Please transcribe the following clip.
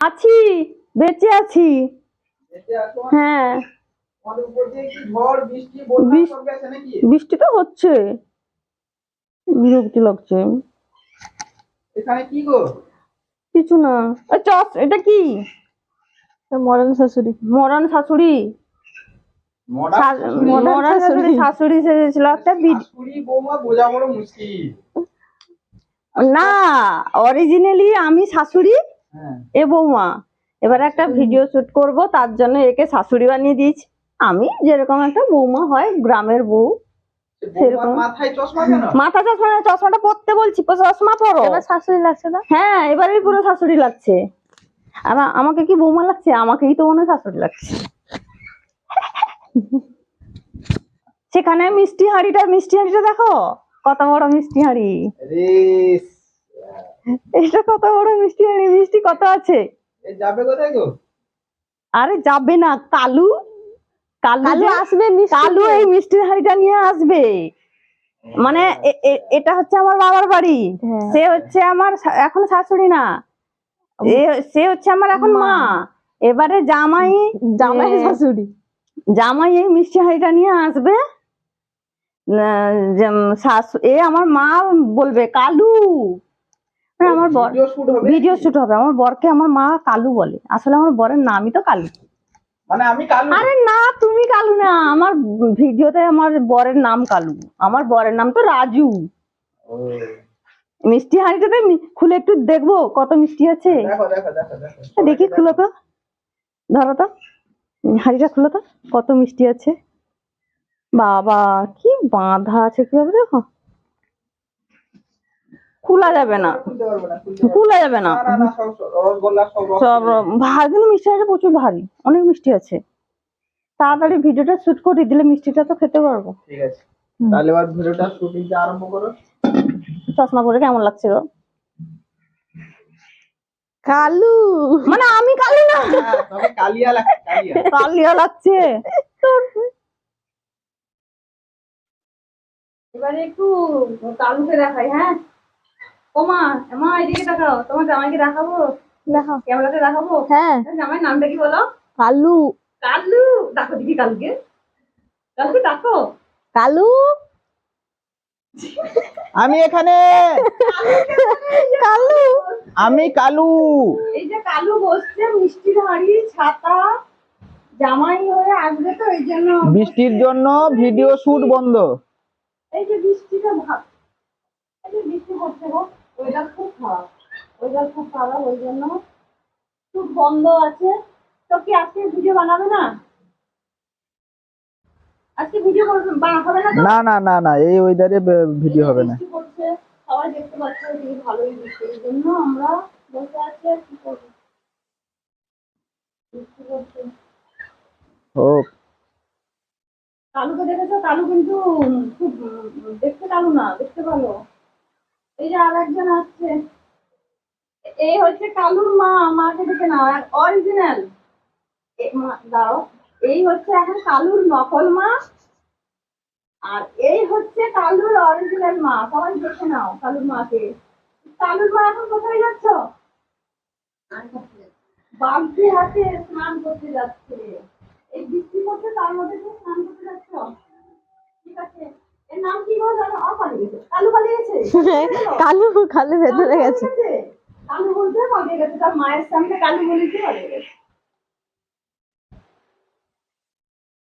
আছি বেঁচে আছি। হ্যাঁ। বৃষ্টি বৃষ্টি- সব গেছে নাকি? বৃষ্টি তো হচ্ছে। বিরক্তি লাগছে। এখানে কি গো? কিছু না। চস এটা কি? মরান শাশুড়ি। মরান শাশুড়ি। মরান শাশুড়ি? শাশুড়ি সেজেছিল একটা ভিডিও শাশুড়ি বৌমা বোঝা বড় মুশকিল। না অরিজিনালি আমি শাশুড়ি এ বৌমা এবার একটা ভিডিও শুট করব তার জন্য একে শাশুড়ি বানিয়ে দিয়েছি। আমি যেরকম একটা বৌমা হয় গ্রামের বউ সেরকম। মাথায় চশমা কেন? মাথা চশমা চশমাটা পরতে বলছি চশমা পরো। এবার শাশুড়ি লাগছে না? হ্যাঁ এবারে পুরো শাশুড়ি লাগছে। আর আমাকে কি বৌমা লাগছে? আমাকেই তো মনে শাশুড়ি লাগছে। সেখানে মিষ্টি হাঁড়িটা মিষ্টি হাঁড়িটা দেখো কত বড় মিষ্টি হাঁড়ি। এটা কত বড় মিষ্টি মিষ্টি কত আছে। এ যাবে কোথায় গো? আরে যাবে না কালু। কালু আসবে কালু এই মিষ্টির হাঁড়িটা নিয়ে আসবে। মানে এটা হচ্ছে আমার বাবার বাড়ি। হ্যাঁ। সে হচ্ছে আমার এখন শাশুড়ি না। সে হচ্ছে আমার এখন মা। এবারে জামাই জামাই শাশুড়ি। জামাই এই মিষ্টি হাঁড়িটা নিয়ে আসবে। শাশু- এ আমার মা বলবে কালু। মানে আমার বর ভিডিও শুট হবে? আমার বরকে আমার মা কালু বলে। আসলে আমার বরের নামই তো কালু। মানে আমি কালু আরে না তুমি কালু না। আমার ভিডিওতে আমার বরের নাম কালু। আমার বরের নাম তো রাজু। মিষ্টি হাঁড়িটাতে খুলে একটু দেখব কত মিষ্টি আছে। দেখো দেখি খুলো তো। ধরো তো। হাঁড়িটা খুলো তো। কত মিষ্টি আছে। বাবা কি বাঁধা আছে কীভাবে দেখো। খোলা যাবে না। খোলা যাবে না। সব সব রসগোল্লা সব রস সব ভারী মিষ্টি আছে প্রচুর ভারী অনেক মিষ্টি আছে। তাড়াতাড়ি ভিডিওটা শুট করে দিলে মিষ্টিটা তো খেতে পারব। ঠিক আছে। তাহলে এবার ভিডিওটা শুটিং আরম্ভ করো। চশমা পরে কেমন লাগছে গো? কালু। মানে আমি কালি না? হ্যাঁ কালিয়া লাগছে কালিয়া। কালিয়া লাগছে। এবারে একটু কালুকে দেখাই হ্যাঁ? ওমা মা এদিকে দেখাও তোমার জামাইকে দেখাবো? দেখো ক্যামেরাতে দেখাবো? হ্যাঁ। জামাই নামটা কি বলো? কালু। কালু? ডাকো দিদি কালুকে। কালুকে ডাকো। কালু? আমি এখানে। কালু। আমি কালু। এই যে কালু বসছে মিষ্টির হাঁড়ি ছাতা জামাই হয়ে আসবে তো এই জন্য বৃষ্টির জন্য ভিডিও শুট বন্ধ। এই যে বৃষ্টিটা ভাব এই যে বৃষ্টি পড়ছে গো। ওয়েদার খুব খারাপ ওই জন্য খুব বন্ধ আছে। তো কি আজকে ভিডিও বানাবে না? আজকে ভিডিও হবে না না না না না এই ওয়েদারে ভিডিও হবে না। সবাই দেখতে পাচ্ছে যে ভালোই বৃষ্টি। এই জন্য আমরা বসে আছি আর কি করব? বৃষ্টি পড়ছে। হোক কালুকে দেখেছ? কালু কিন্তু খুব দেখতে কালু না দেখতে ভালো। এই যে আর একজন আসছে। এই হচ্ছে কালুর মা মাকে দেখে নাও অরিজিনাল দাও এই হচ্ছে এখন কালুর নকল মা আর এই হচ্ছে কালুর অরিজিনাল মা। সবাই দেখে নাও কালুর মাকে। কালুর মা এখন কোথায় যাচ্ছ? বালতি হাতে স্নান করতে যাচ্ছে। এই বৃষ্টি পড়ছে তার মধ্যে তুমি স্নান করতে যাচ্ছ? ঠিক আছে। এর নাম কি বলো? জানো? অ পালিয়ে গেছে কালু পালিয়ে গেছে কালু কালু ভেতরে গেছে। কালু বলতে পালিয়ে গেছে তার মায়ের সামনে কালী বলেছে পালিয়ে গেছে।